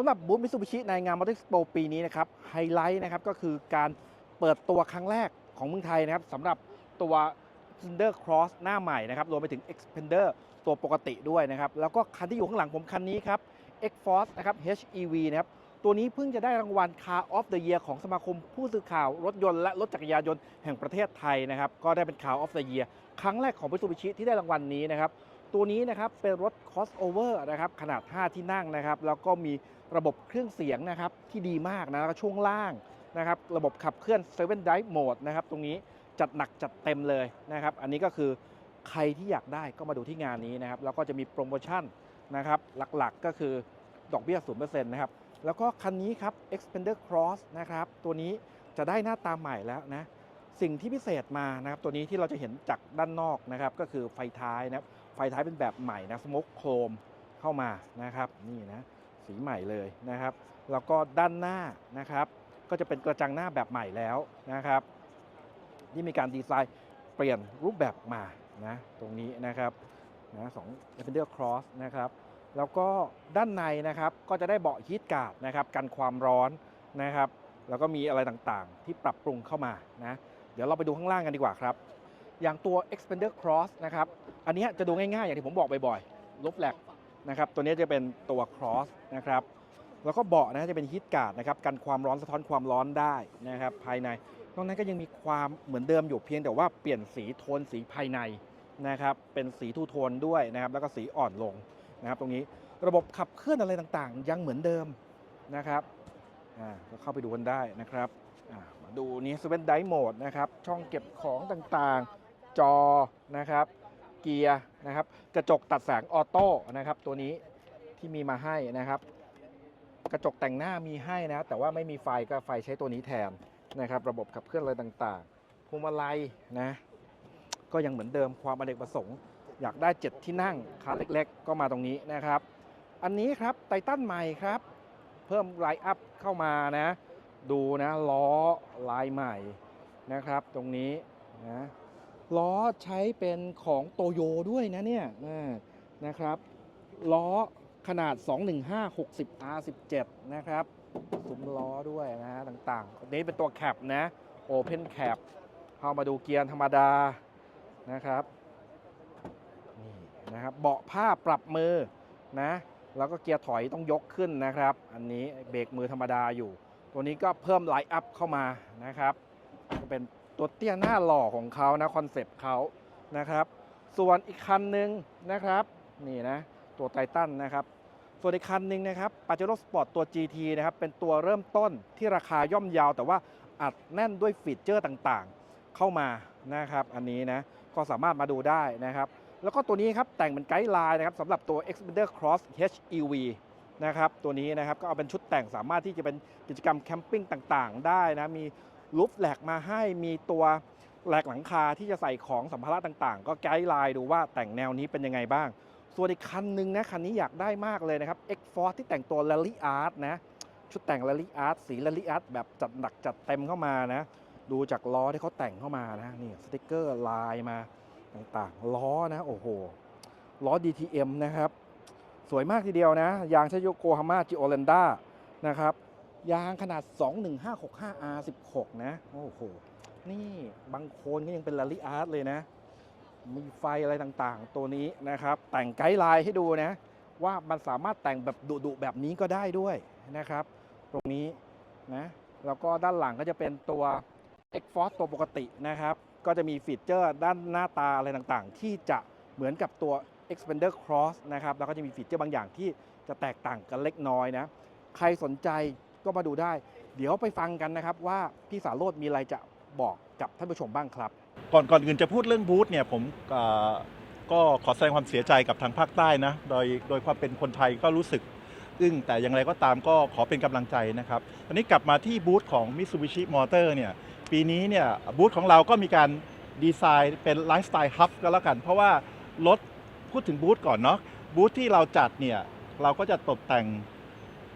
สำหรับบูธมิ t ซูบิชิในงานมอเตอร์ p o ปีนี้นะครับไฮไลท์นะครับก็คือการเปิดตัวครั้งแรกของเมืองไทยนะครับสำหรับตัว Thunder Cross หน้าใหม่นะครับรวมไปถึง Xpander ตัวปกติด้วยนะครับ แล้วก็คันที่อยู่ข้างหลังผมคันนี้ครับ X Force นะครับ HEV นะครับตัวนี้เพิ่งจะได้รางวัล Car of the Year ของสมาคมผู้สื่อข่าวรถยนต์และรถจักรยานยนต์แห่งประเทศไทยนะครับก็ได้เป็น Car of the Year ครั้งแรกของ Mitsubishi ที่ได้รางวัลนี้นะครับตัวนี้นะครับเป็นรถ crossover นะครับขนาด 5 ที่นั่งนะครับแล้วก็มี ระบบเครื่องเสียงนะครับที่ดีมากนะแล้วก็ช่วงล่างนะครับระบบขับเคลื่อน 7 Drive Mode นะครับตรงนี้จัดหนักจัดเต็มเลยนะครับ อันนี้ก็คือใครที่อยากได้ก็มาดูที่งานนี้นะครับแล้วก็จะมีโปรโมชั่นนะครับหลักๆก็คือดอกเบี้ย0%นะครับแล้วก็คันนี้ครับ Expander Cross นะครับตัวนี้จะได้หน้าตาใหม่แล้วนะสิ่งที่พิเศษมานะครับตัวนี้ที่เราจะเห็นจากด้านนอกนะครับก็คือไฟท้ายนะครับไฟท้ายเป็นแบบใหม่นะสโมกโครมเข้ามานะครับนี่นะ สีใหม่เลยนะครับ แล้วก็ด้านหน้านะครับ ก็จะเป็นกระจังหน้าแบบใหม่แล้วนะครับ ที่มีการดีไซน์เปลี่ยนรูปแบบมานะตรงนี้นะครับนะสอง Defender Cross นะครับแล้วก็ด้านในนะครับก็จะได้เบาะฮีทการ์ดนะครับกันความร้อนนะครับ แล้วก็มีอะไรต่างๆ ที่ปรับปรุงเข้ามานะเดี๋ยวเราไปดูข้างล่างกันดีกว่าครับ อย่างตัว Expander Cross นะครับ อันนี้จะดูง่ายๆ อย่างที่ผมบอกบ่อยๆลบแหลก นะครับ ตัวนี้จะเป็นตัว Cross นะครับ แล้วก็เบาะนะจะเป็นฮีทการ์ดนะครับ กันความร้อนสะท้อนความร้อนได้นะครับ ภายใน นอกนั้นก็ยังมีความเหมือนเดิมอยู่เพียงแต่ว่าเปลี่ยนสีโทนสีภายในนะครับ เป็นสีทูโทนด้วยนะครับ แล้วก็สีอ่อนลงนะครับ ตรงนี้ระบบขับเคลื่อนอะไรต่างๆ ยังเหมือนเดิมนะครับก็เข้าไปดูกันได้นะครับมาดูนี้สเวนไดโหมดนะครับ ช่องเก็บของต่างๆ จอนะครับ เกียร์นะครับ กระจกตัดแสงออโต้นะครับ ตัวนี้ที่มีมาให้นะครับ กระจกแต่งหน้ามีให้นะ แต่ว่าไม่มีไฟก็ไฟใช้ตัวนี้แทนนะครับ ระบบขับเคลื่อนอะไรต่างๆพวงมาลัยนะ ก็ยังเหมือนเดิมความอเนกประสงค์ อยากได้ 7 ที่นั่งคันเล็ก ๆ ก็มาตรงนี้นะครับ อันนี้ครับไททันใหม่ครับ เพิ่มไลน์อัพเข้ามานะ ดูนะล้อลายใหม่นะครับ ตรงนี้นะ ล้อใช้เป็นของโตโยด้วยนะเนี่ยนะครับล้อขนาด 215 60 R17 นะครับซุ้มล้อด้วยนะต่างๆอันนี้เป็นตัวแคปนะ Open Cap เข้ามาดูเกียร์ธรรมดานะครับนี่นะครับเบาะผ้าปรับมือนะแล้วก็เกียร์ถอยต้องยกขึ้นนะครับ อันนี้เบรกมือธรรมดาอยู่ ตัวนี้ก็เพิ่มไลท์อัพเข้ามานะครับ ก็เป็น ตัวเตี้ยหน้าหล่อของเขานะคอนเซปต์เขานะครับ ส่วนอีกคันหนึ่งนะครับ นี่นะ ตัวไททันนะครับ ส่วนอีกคันหนึ่งนะครับปาเจโร่สปอร์ตตัว GT นะครับ เป็นตัวเริ่มต้นที่ราคาย่อมเยาว แต่ว่าอัดแน่นด้วยฟีเจอร์ต่างๆ เข้ามานะครับ อันนี้นะ ก็สามารถมาดูได้นะครับ แล้วก็ตัวนี้ครับแต่งเป็นไกด์ไลน์นะครับสำหรับตัว Xpander Cross HEV นะครับตัวนี้นะครับก็เอาเป็นชุดแต่งสามารถที่จะเป็นกิจกรรมแคมปิ้งต่างๆ ได้นะมี ลูฟแหลกมาให้มีตัวแหลกหลังคาที่จะใส่ของสัมภาระต่างๆ ก็ไกด์ไลน์ดูว่าแต่งแนวนี้เป็นยังไงบ้าง ส่วนอีกคันหนึ่งนะ คันนี้อยากได้มากเลยนะครับ X Force ที่แต่งตัว Rally Art นะ ชุดแต่ง Rally Art สี Rally Art แบบจัดหนักจัดเต็มเข้ามานะ ดูจากล้อที่เขาแต่งเข้ามานะนี่สติกเกอร์ลายมาต่างๆ ล้อนะโอ้โห ล้อ DTM นะครับ สวยมากทีเดียวนะ ยางชโยโกฮาม่าจิโอเลนด้านะครับ ยางขนาด 21565R16 นะ โอ้โห นี่บางคนก็ยังเป็นลาลิอาร์ตเลยนะ มีไฟอะไรต่างๆ ตัวนี้นะครับ แต่งไกด์ไลน์ให้ดูนะ ว่ามันสามารถแต่งแบบดุๆแบบนี้ก็ได้ด้วยนะครับ ตรงนี้นะ แล้วก็ด้านหลังก็จะเป็นตัว X Force ตัวปกตินะครับ ก็จะมีฟีเจอร์ด้านหน้าตาอะไรต่างๆ ที่จะเหมือนกับตัว Expander Cross นะครับ แล้วก็จะมีฟีเจอร์บางอย่างที่จะแตกต่างกันเล็กน้อยนะ ใครสนใจ ก็มาดูได้ เดี๋ยวไปฟังกันนะครับว่าพี่สาโรธมีอะไรจะบอกกับท่านผู้ชมบ้างครับ ก่อนก่อนอื่นจะพูดเรื่องบูธเนี่ยผมก็ขอแสดงความเสียใจกับทางภาคใต้นะ โดยโดยความเป็นคนไทยก็รู้สึกอึ้งแต่อย่างไรก็ตามก็ขอเป็นกำลังใจนะครับตอนนี้กลับมาที่บูธของ Mitsubishi Motor เนี่ยปีนี้เนี่ยบูธของเราก็มีการดีไซน์เป็นไลฟ์สไตล์ฮับก็แล้วกัน เพราะว่ารถพูดถึงบูธก่อนเนาะบูธที่เราจัดเนี่ยเราก็จะตกแต่ง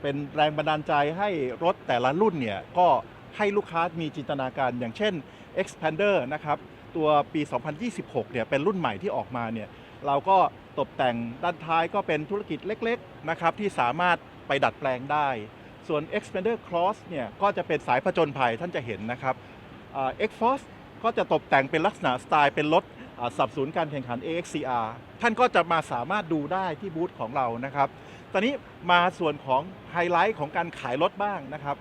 เป็นแรงบันดาลใจให้รถแต่ละรุ่นเนี่ยก็ให้ลูกค้ามีจินตนาการอย่างเช่น Expander นะครับ ตัวปี 2026 เนี่ยเป็นรุ่นใหม่ที่ออกมาเนี่ยเราก็ตกแต่งด้านท้ายก็เป็นธุรกิจเล็กๆนะครับที่สามารถไปดัดแปลงได้ ส่วน Expander Cross เนี่ยก็จะเป็นสายผจญภัยท่านจะเห็นนะครับ X-Force ก็จะตกแต่งเป็นลักษณะสไตล์เป็นรถสับสนุนการแข่งขัน AXCR ท่านก็จะมาสามารถดูได้ที่บูธของเรานะครับ ตอนนี้มาส่วนของไฮไลท์ของการขายรถบ้างนะครับ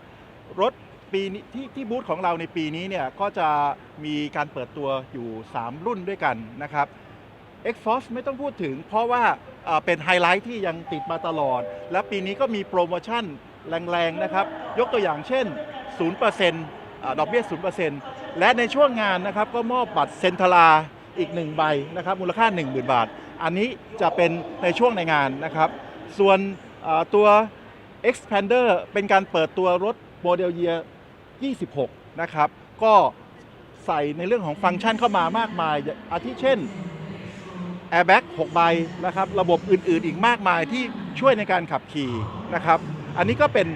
รถปีนี้ที่ที่บูธของเราในปีนี้เนี่ยก็จะมีการเปิดตัวอยู่ 3 รุ่นด้วยกันนะครับ X-Force ไม่ต้องพูดถึง เพราะว่าเป็นไฮไลท์ที่ยังติดมาตลอด และปีนี้ก็มีโปรโมชั่นแรงๆนะครับ ยกตัวอย่างเช่น0%อ่าดอกเบี้ย 0%และในช่วงงานนะครับก็มอบบัตรเซนทราอีก 1 ใบนะครับมูลค่า 10,000 บาท อันนี้จะเป็นในช่วงในงานนะครับ ส่วนตัว Expander เป็นการเปิดตัวรถโมเดลเยีย26 นะครับ ก็ใส่ในเรื่องของฟังก์ชันเข้ามามากมาย อาทิเช่น Airbag 6 ใบนะครับ ระบบอื่นๆ อีกมากมายที่ช่วยในการขับขี่นะครับ อันนี้ก็เป็น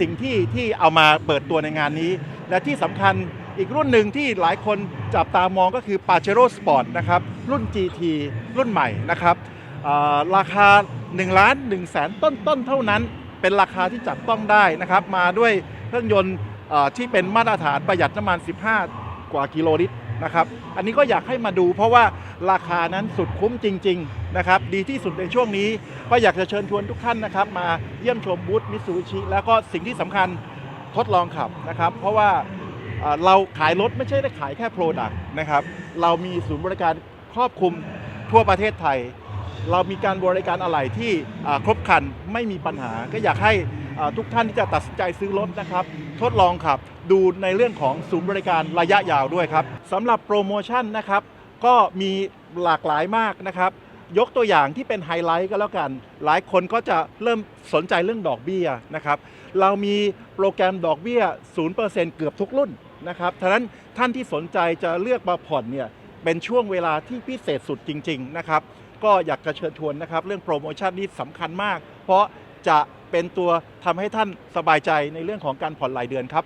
สิ่งที่ที่เอามาเปิดตัวในงานนี้ และที่สำคัญอีกรุ่นหนึ่งที่หลายคนจับตามองก็คือ Pajero Sport นะครับ รุ่น GT รุ่นใหม่นะครับราคา 1ล้าน1แสนต้นๆเท่านั้น เป็นราคาที่จับต้องได้นะครับ มาด้วยเครื่องยนต์ที่เป็นมาตรฐานประหยัดน้ำมัน 15 กว่ากิโลลิตรนะครับ อันนี้ก็อยากให้มาดูเพราะว่าราคานั้นสุดคุ้มจริง ๆ นะครับ ดีที่สุดในช่วงนี้ ก็อยากจะเชิญชวนทุกท่านนะครับ มาเยี่ยมชมบูธมิตซูบิชิแล้วก็สิ่งที่สำคัญทดลองขับนะครับ เพราะว่าอ่าเราขายรถไม่ใช่ได้ขายแค่โปรดักต์นะครับ เรามีศูนย์บริการครอบคลุมทั่วประเทศไทย เรามีการบริการอะไหล่ที่ครบครันไม่มีปัญหา ก็อยากให้ทุกท่านที่จะตัดสินใจซื้อรถนะครับ ทดลองขับดูในเรื่องของศูนย์บริการระยะยาวด้วยครับสำหรับโปรโมชั่นนะครับ ก็มีหลากหลายมากนะครับ ยกตัวอย่างที่เป็นไฮไลท์ก็แล้วกัน หลายคนก็จะเริ่มสนใจเรื่องดอกเบี้ยนะครับ เรามีโปรแกรมดอกเบี้ย 0%เกือบทุกรุ่นนะครับฉะนั้นท่านที่สนใจจะเลือกมาผ่อนเนี่ยเป็นช่วงเวลาที่พิเศษสุดจริง ๆ นะครับ ก็อยากจะเชิญชวนนะครับ เรื่องโปรโมชั่นนี้สำคัญมาก เพราะจะเป็นตัวทำให้ท่านสบายใจในเรื่องของการผ่อนรายเดือนครับ